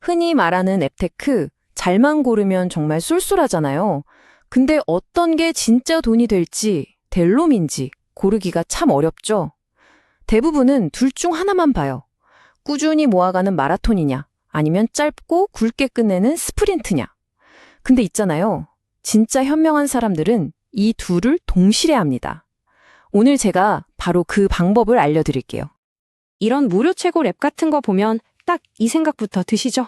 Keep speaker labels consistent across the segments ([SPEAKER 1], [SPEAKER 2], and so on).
[SPEAKER 1] 흔히 말하는 앱테크, 잘만 고르면 정말 쏠쏠하잖아요. 근데 어떤 게 진짜 돈이 될지, 될 놈인지 고르기가 참 어렵죠. 대부분은 둘 중 하나만 봐요. 꾸준히 모아가는 마라톤이냐, 아니면 짧고 굵게 끝내는 스프린트냐. 근데 있잖아요. 진짜 현명한 사람들은 이 둘을 동시에 합니다. 오늘 제가 바로 그 방법을 알려드릴게요.
[SPEAKER 2] 이런 무료 최고 랩 같은 거 보면 딱 이 생각부터 드시죠?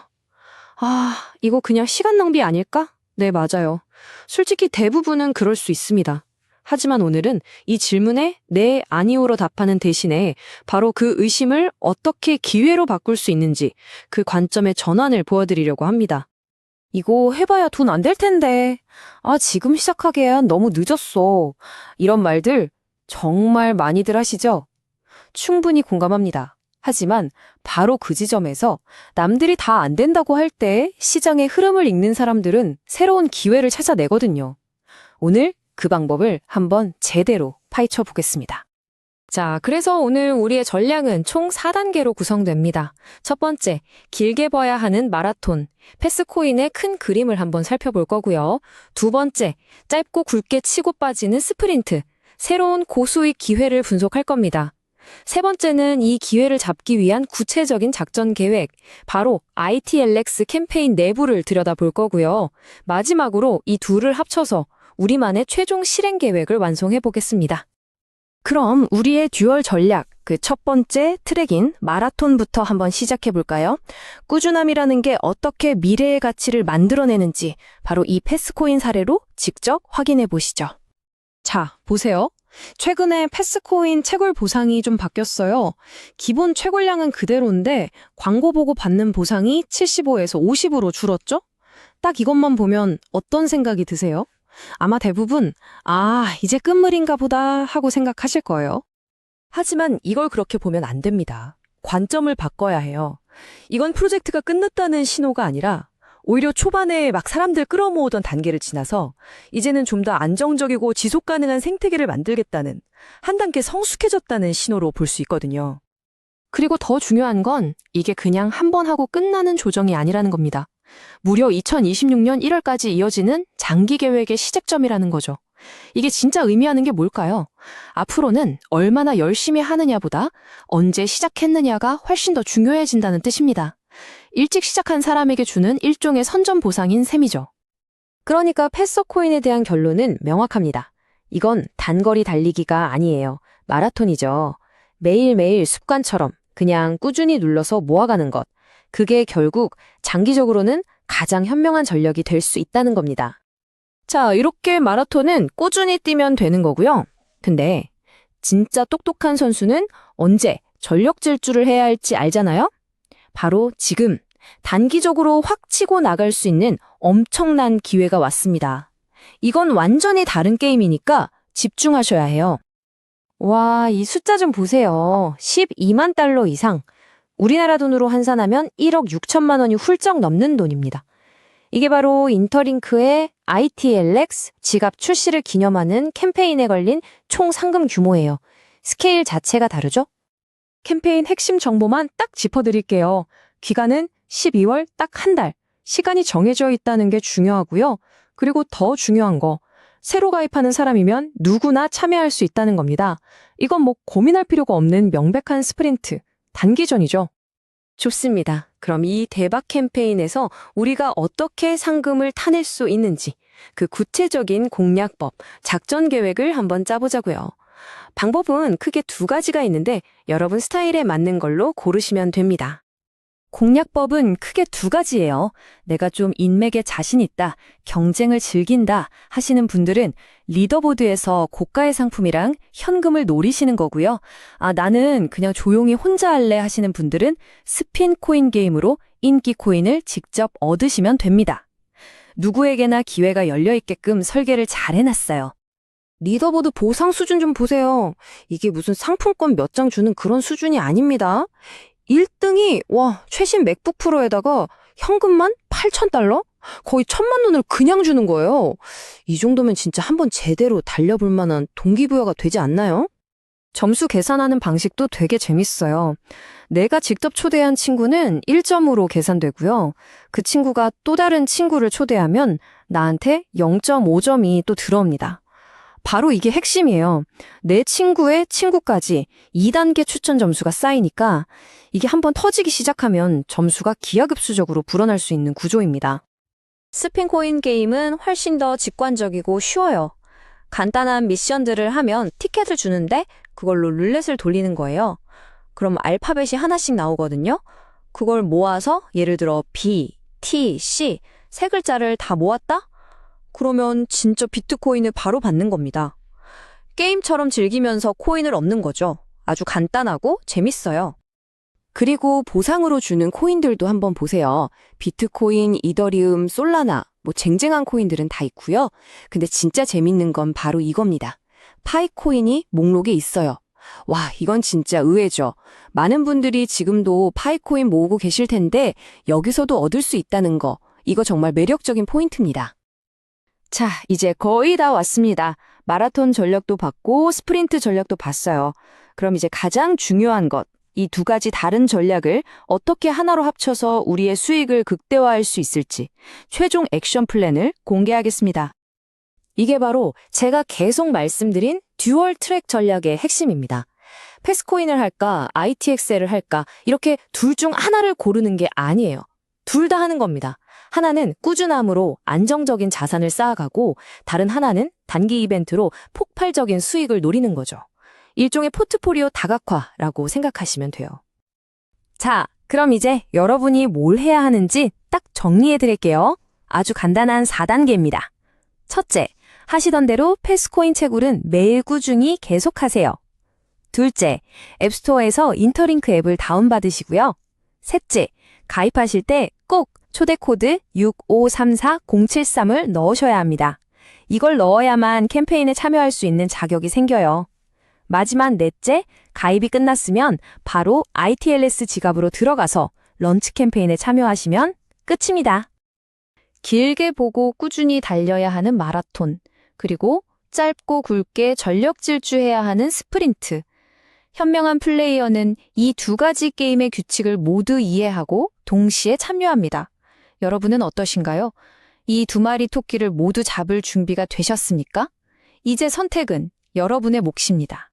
[SPEAKER 2] 아, 이거 그냥 시간 낭비 아닐까? 네, 맞아요. 솔직히 대부분은 그럴 수 있습니다. 하지만 오늘은 이 질문에 네, 아니오로 답하는 대신에 바로 그 의심을 어떻게 기회로 바꿀 수 있는지 그 관점의 전환을 보여드리려고 합니다.
[SPEAKER 1] 이거 해봐야 돈 안 될 텐데. 아, 지금 시작하기엔 너무 늦었어. 이런 말들 정말 많이들 하시죠? 충분히 공감합니다. 하지만 바로 그 지점에서 남들이 다 안 된다고 할 때 시장의 흐름을 읽는 사람들은 새로운 기회를 찾아내거든요. 오늘 그 방법을 한번 제대로 파헤쳐 보겠습니다. 자, 그래서 오늘 우리의 전략은 총 4단계로 구성됩니다. 첫 번째, 길게 봐야 하는 마라톤, 패스코인의 큰 그림을 한번 살펴볼 거고요. 두 번째, 짧고 굵게 치고 빠지는 스프린트, 새로운 고수익 기회를 분석할 겁니다. 세 번째는 이 기회를 잡기 위한 구체적인 작전 계획, 바로 ITLX 캠페인 내부를 들여다볼 거고요. 마지막으로 이 둘을 합쳐서 우리만의 최종 실행 계획을 완성해 보겠습니다. 그럼 우리의 듀얼 전략, 그 첫 번째 트랙인 마라톤부터 한번 시작해 볼까요? 꾸준함이라는 게 어떻게 미래의 가치를 만들어내는지 바로 이 패스코인 사례로 직접 확인해 보시죠.
[SPEAKER 2] 자, 보세요. 최근에 패스코인 채굴 보상이 좀 바뀌었어요. 기본 채굴량은 그대로인데 광고 보고 받는 보상이 75에서 50으로 줄었죠? 딱 이것만 보면 어떤 생각이 드세요? 아마 대부분 아, 이제 끝물인가 보다 하고 생각하실 거예요.
[SPEAKER 3] 하지만 이걸 그렇게 보면 안 됩니다. 관점을 바꿔야 해요. 이건 프로젝트가 끝났다는 신호가 아니라 오히려 초반에 막 사람들 끌어모으던 단계를 지나서 이제는 좀 더 안정적이고 지속 가능한 생태계를 만들겠다는 한 단계 성숙해졌다는 신호로 볼 수 있거든요.
[SPEAKER 1] 그리고 더 중요한 건 이게 그냥 한 번 하고 끝나는 조정이 아니라는 겁니다. 무려 2026년 1월까지 이어지는 장기 계획의 시작점이라는 거죠. 이게 진짜 의미하는 게 뭘까요? 앞으로는 얼마나 열심히 하느냐보다 언제 시작했느냐가 훨씬 더 중요해진다는 뜻입니다. 일찍 시작한 사람에게 주는 일종의 선전 보상인 셈이죠. 그러니까 패서코인에 대한 결론은 명확합니다. 이건 단거리 달리기가 아니에요. 마라톤이죠. 매일매일 습관처럼 그냥 꾸준히 눌러서 모아가는 것. 그게 결국 장기적으로는 가장 현명한 전력이 될 수 있다는 겁니다. 자, 이렇게 마라톤은 꾸준히 뛰면 되는 거고요. 근데 진짜 똑똑한 선수는 언제 전력 질주를 해야 할지 알잖아요? 바로 지금 단기적으로 확 치고 나갈 수 있는 엄청난 기회가 왔습니다. 이건 완전히 다른 게임이니까 집중하셔야 해요. 와, 이 숫자 좀 보세요. 12만 달러 이상. 우리나라 돈으로 환산하면 1억 6천만 원이 훌쩍 넘는 돈입니다. 이게 바로 인터링크의 ITLX 지갑 출시를 기념하는 캠페인에 걸린 총 상금 규모예요. 스케일 자체가 다르죠?
[SPEAKER 2] 캠페인 핵심 정보만 딱 짚어드릴게요. 기간은 12월 딱 한 달. 시간이 정해져 있다는 게 중요하고요. 그리고 더 중요한 거. 새로 가입하는 사람이면 누구나 참여할 수 있다는 겁니다. 이건 뭐 고민할 필요가 없는 명백한 스프린트. 단기전이죠.
[SPEAKER 1] 좋습니다. 그럼 이 대박 캠페인에서 우리가 어떻게 상금을 타낼 수 있는지 그 구체적인 공략법, 작전 계획을 한번 짜보자고요. 방법은 크게 두 가지가 있는데 여러분 스타일에 맞는 걸로 고르시면 됩니다. 공략법은 크게 두 가지예요. 내가 좀 인맥에 자신 있다, 경쟁을 즐긴다 하시는 분들은 리더보드에서 고가의 상품이랑 현금을 노리시는 거고요. 아, 나는 그냥 조용히 혼자 할래 하시는 분들은 스핀 코인 게임으로 인기 코인을 직접 얻으시면 됩니다. 누구에게나 기회가 열려 있게끔 설계를 잘 해놨어요. 리더보드 보상 수준 좀 보세요. 이게 무슨 상품권 몇 장 주는 그런 수준이 아닙니다. 1등이 와 최신 맥북 프로에다가 현금만 8,000달러? 거의 천만 원을 그냥 주는 거예요. 이 정도면 진짜 한번 제대로 달려볼 만한 동기부여가 되지 않나요?
[SPEAKER 2] 점수 계산하는 방식도 되게 재밌어요. 내가 직접 초대한 친구는 1점으로 계산되고요. 그 친구가 또 다른 친구를 초대하면 나한테 0.5점이 또 들어옵니다. 바로 이게 핵심이에요. 내 친구의 친구까지 2단계 추천 점수가 쌓이니까 이게 한번 터지기 시작하면 점수가 기하급수적으로 불어날 수 있는 구조입니다. 스핀코인 게임은 훨씬 더 직관적이고 쉬워요. 간단한 미션들을 하면 티켓을 주는데 그걸로 룰렛을 돌리는 거예요. 그럼 알파벳이 하나씩 나오거든요. 그걸 모아서 예를 들어 B, T, C 세 글자를 다 모았다? 그러면 진짜 비트코인을 바로 받는 겁니다. 게임처럼 즐기면서 코인을 얻는 거죠. 아주 간단하고 재밌어요.
[SPEAKER 4] 그리고 보상으로 주는 코인들도 한번 보세요. 비트코인, 이더리움, 솔라나, 뭐 쟁쟁한 코인들은 다 있고요. 근데 진짜 재밌는 건 바로 이겁니다. 파이코인이 목록에 있어요. 와, 이건 진짜 의외죠. 많은 분들이 지금도 파이코인 모으고 계실 텐데 여기서도 얻을 수 있다는 거, 이거 정말 매력적인 포인트입니다.
[SPEAKER 2] 자, 이제 거의 다 왔습니다. 마라톤 전략도 봤고 스프린트 전략도 봤어요. 그럼 이제 가장 중요한 것, 이 두 가지 다른 전략을 어떻게 하나로 합쳐서 우리의 수익을 극대화할 수 있을지 최종 액션 플랜을 공개하겠습니다. 이게 바로 제가 계속 말씀드린 듀얼 트랙 전략의 핵심입니다. 패스코인을 할까, ITXL을 할까, 이렇게 둘 중 하나를 고르는 게 아니에요. 둘 다 하는 겁니다. 하나는 꾸준함으로 안정적인 자산을 쌓아가고 다른 하나는 단기 이벤트로 폭발적인 수익을 노리는 거죠. 일종의 포트포리오 다각화라고 생각하시면 돼요. 자, 그럼 이제 여러분이 뭘 해야 하는지 딱 정리해 드릴게요. 아주 간단한 4단계입니다. 첫째, 하시던 대로 패스코인 채굴은 매일 꾸준히 계속하세요. 둘째, 앱스토어에서 인터링크 앱을 다운받으시고요. 셋째, 가입하실 때 꼭 초대 코드 6534073을 넣으셔야 합니다. 이걸 넣어야만 캠페인에 참여할 수 있는 자격이 생겨요. 마지막 넷째, 가입이 끝났으면 바로 ITLS 지갑으로 들어가서 런치 캠페인에 참여하시면 끝입니다. 길게 보고 꾸준히 달려야 하는 마라톤, 그리고 짧고 굵게 전력 질주해야 하는 스프린트. 현명한 플레이어는 이 두 가지 게임의 규칙을 모두 이해하고 동시에 참여합니다. 여러분은 어떠신가요? 이 두 마리 토끼를 모두 잡을 준비가 되셨습니까? 이제 선택은 여러분의 몫입니다.